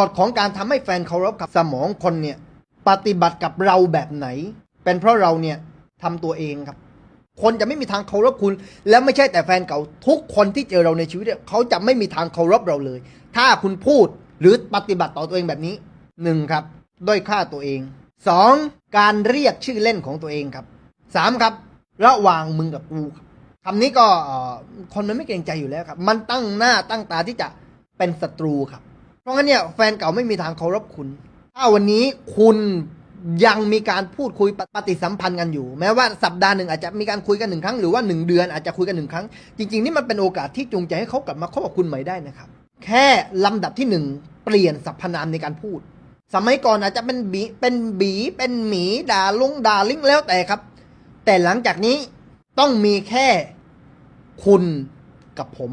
กฎของการทำให้แฟนเคารพกับสมองคนเนี่ยปฏิบัติกับเราแบบไหน เป็นเพราะเราเนี่ยทำตัวเองครับ คนจะไม่มีทางเคารพคุณ แล้วไม่ใช่แต่แฟนเก่าทุกคนที่เจอเราในชีวิตเนี่ยเขาจะไม่มีทางเคารพเราเลย ถ้าคุณพูดหรือปฏิบัติต่อตัวเองแบบนี้หนึ่งครับด้อยค่าตัวเองสองการเรียกชื่อเล่นของตัวเองครับสามครับ ระหว่างมึงกับกูครับคำนี้ก็คนมันไม่เกรงใจอยู่แล้วครับ มันตั้งหน้าตั้งตาที่จะเป็นศัตรูครับ เพราะงั้นเนี่ยแฟนเก่าไม่มีทางเคารพคุณ ถ้าวันนี้คุณยังมีการพูดคุยปฏิสัมพันธ์กันอยู่ แม้ว่าสัปดาห์หนึ่งอาจจะมีการคุยกันหนึ่งครั้งหรือว่าหนึ่งเดือนอาจจะคุยกันหนึ่งครั้ง จริง ๆ นี่มันเป็นโอกาสที่จูงใจให้เขากลับมาคบกับคุณใหม่ได้นะครับ แค่ลำดับที่หนึ่งเปลี่ยนสรรพนามในการพูด สมัยก่อนอาจจะเป็นบีเป็นบีเป็นหมีด่าลุงด่าลิงแล้วแต่ครับ แต่หลังจากนี้ต้องมีแค่คุณกับผม